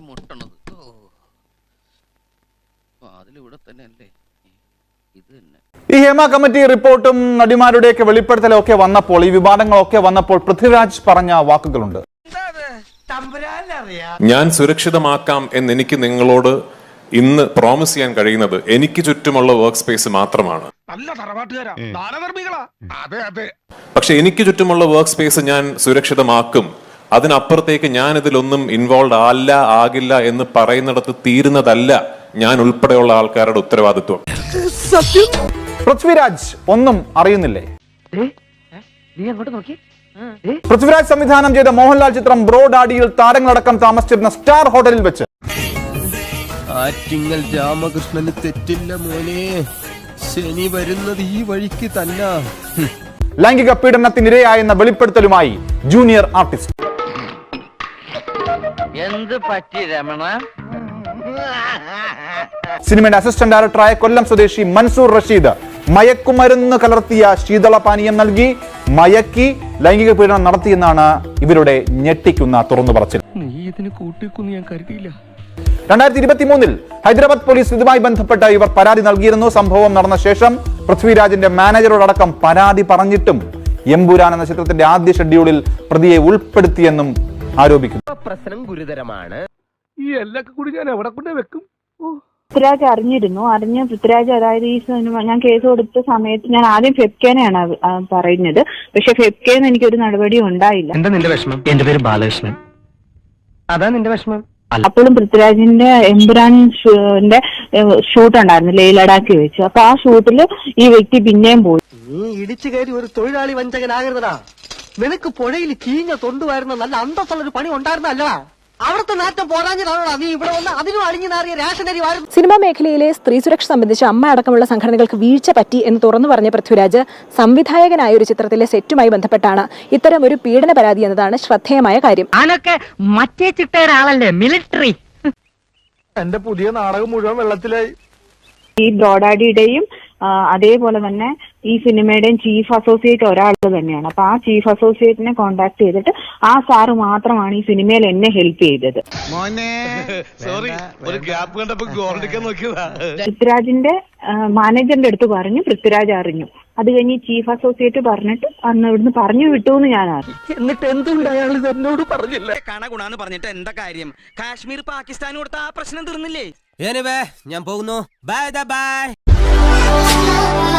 മുട്ടണത്? ഓ. അതിലിവിടെ തന്നെ അല്ലേ ഇത് തന്നെ. ഈ ഹേമ കമ്മിറ്റി റിപ്പോർട്ടും നടിമാരുടെയൊക്കെ വെളിപ്പെടുത്തലും ഒക്കെ വന്നപ്പോൾ ഈ വിവാദങ്ങളൊക്കെ വന്നപ്പോൾ പൃഥ്വിരാജ് പറഞ്ഞ വാക്കുകളുണ്ട്. ഞാൻ സുരക്ഷിതമാക്കാം എന്ന് എനിക്ക് നിങ്ങളോട് ഇന്ന് പ്രോമിസ് ചെയ്യാൻ കഴിയുന്നത് എനിക്ക് ചുറ്റുമുള്ള വർക്ക് സ്പേസ് മാത്രമാണ്. പക്ഷെ എനിക്ക് ചുറ്റുമുള്ള വർക്ക് സ്പേസ് ഞാൻ സുരക്ഷിതമാക്കും. അതിനപ്പുറത്തേക്ക് ഞാൻ ഇതിലൊന്നും ഇൻവോൾവ് അല്ല ആകില്ല എന്ന് പറയുന്നിടത്ത് തീരുന്നതല്ല ഞാൻ ഉൾപ്പെടെയുള്ള ആൾക്കാരുടെ ഉത്തരവാദിത്വം. സത്യം? പൃഥ്വിരാജ് ഒന്നും അറിയുന്നില്ലേ? നീ അങ്ങോട്ട് നോക്കി. പൃഥ്വിരാജ് സംവിധാനം ചെയ്ത മോഹൻലാൽ ചിത്രം ബ്രോഡാഡിയിൽ താരങ്ങളടക്കം താമസിച്ചിരുന്ന സ്റ്റാർ ഹോട്ടലിൽ വെച്ച്. ആറ്റിങ്ങൽ രാമകൃഷ്ണന് തെറ്റില്ല മോനെ. ശനി വരുന്നത് ഈ വഴിക്ക് തന്നെ. ലൈംഗിക പീഡനത്തിനിരയായെന്ന വെളിപ്പെടുത്തലുമായി ജൂനിയർ ആർട്ടിസ്റ്റ്. എന്ത് പറ്റി രമണ? സിനിമയുടെ അസിസ്റ്റന്റ് ഡയറക്ടറായ കൊല്ലം സ്വദേശി മൻസൂർ റഷീദ് മയക്കുമരുന്ന് കലർത്തിയ ശീതളപാനീയം നൽകി മയക്കി ലൈംഗിക പീഡനം നടത്തിയെന്നാണ് ഇവരുടെ ഞെട്ടിക്കുന്ന തുറന്നു പറച്ചിൽ. നീ ഇതിന് കൂട്ടിക്കുന്ന് ഞാൻ കരുതിയില്ല. രണ്ടായിരത്തി ഇരുപത്തി മൂന്നിൽ ഹൈദരാബാദ് പോലീസ് ഇതുമായി ബന്ധപ്പെട്ട ഇവർ പരാതി നൽകിയിരുന്നു. സംഭവം നടന്ന ശേഷം പൃഥ്വിരാജിന്റെ മാനേജറോടക്കം പരാതി പറഞ്ഞിട്ടും എമ്പുരാൻ എന്ന ചിത്രത്തിന്റെ ആദ്യ ഷെഡ്യൂളിൽ പ്രതിയെ ഉൾപ്പെടുത്തിയെന്നും ആരോപിക്കുന്നു. പ്രശ്നം ഗുരുതരമാണ്. ഈ എല്ലൊക്കെ കൂടി ഞാൻ എവിടെ കൊണ്ട് വെക്കും? പൃഥ്വിരാജ് അറിഞ്ഞിരുന്നു. അറിഞ്ഞ പൃഥ്വിരാജ് അതായത് ഈ ഞാൻ കേസ് കൊടുത്ത സമയത്ത് ഞാൻ ആദ്യം ഫെബ്കേനെയാണ് പറയുന്നത് പക്ഷെ ഫെബ്കേന്ന് എനിക്കൊരു നടപടിയും ഉണ്ടായില്ല. എന്താ നിന്റെ വിഷമം? എന്റെ പേര് ബാലകൃഷ്ണൻ. അതാ നിന്റെ വിഷമം? അപ്പോഴും പൃഥ്വിരാജിന്റെ എംബുരാൻ ഷൂന്റെ ഷൂട്ട് ഉണ്ടായിരുന്നു ലേ ലഡാക്ക് വെച്ച്. അപ്പൊ ആ ഷൂട്ടിൽ ഈ വ്യക്തി പിന്നെയും പോയി. നീ ഇടിച്ചു കയറി ഒരു തൊഴിലാളി വഞ്ചകനാകരുതടാ. നിനക്ക് പുഴയിൽ കീഞ്ഞ തൊണ്ടുവായിരുന്ന നല്ല അന്തസ്സുള്ള ഒരു പണി ഉണ്ടായിരുന്നല്ലടാ അവിടുത്തെ നാറ്റം പോരാഞ്ഞതാണോടാ നീ ഇവിടെ വന്ന് അതിനും അളിഞ്ഞു നാറിയ റേഷനരി വാരും സിനിമാ മേഖലയിലെ സ്ത്രീ സുരക്ഷ സംബന്ധിച്ച് അമ്മ അടക്കമുള്ള സംഘടനകൾക്ക് വീഴ്ച പറ്റി എന്ന് തുറന്നു പറഞ്ഞ പൃഥ്വിരാജ് സംവിധായകനായ ഒരു ചിത്രത്തിലെ സെറ്റുമായി ബന്ധപ്പെട്ടാണ് ഇത്തരം ഒരു പീഡന പരാതി എന്നതാണ് ശ്രദ്ധേയമായ കാര്യം. ഞാനൊക്കെ മറ്റേ ആളല്ലേ? മിലിറ്ററി. എന്റെ പുതിയ നാടകം മുഴുവൻ വെള്ളത്തിലായി. ഈ ബ്രോഡാഡിയുടെയും അതേപോലെ തന്നെ ഈ സിനിമയുടെയും ചീഫ് അസോസിയേറ്റ് ഒരാൾ തന്നെയാണ്. അപ്പൊ ആ ചീഫ് അസോസിയേറ്റിനെ കോണ്ടാക്ട് ചെയ്തിട്ട് ആ സാറ് മാത്രമാണ് ഈ സിനിമയിൽ എന്നെ ഹെൽപ്പ് ചെയ്തത്. സോറി ഒരു ഗ്യാപ്പ് കണ്ടപ്പോ ഗോൾഡിക്കാൻ നോക്കിയതാ. പൃഥ്വിരാജിന്റെ മാനേജറിന്റെ അടുത്ത് പറഞ്ഞു പൃഥ്വിരാജ് അറിഞ്ഞു. അത് കഴിഞ്ഞ് ചീഫ് അസോസിയേറ്റ് പറഞ്ഞിട്ട് അന്ന് ഇവിടുന്ന് പറഞ്ഞു വിട്ടു എന്ന് ഞാൻ അറിഞ്ഞു. എന്നിട്ട് എന്തുകൊണ്ട് അയാൾ എന്നോട് പറഞ്ഞില്ല? കാണാ ഗുണാന്ന് പറഞ്ഞിട്ട് എന്താ കാര്യം? കാശ്മീർ പാകിസ്ഥാൻ കൊടുത്ത ആ പ്രശ്നം തീർന്നില്ലേ? ഞാൻ പോകുന്നു. Bye bye love.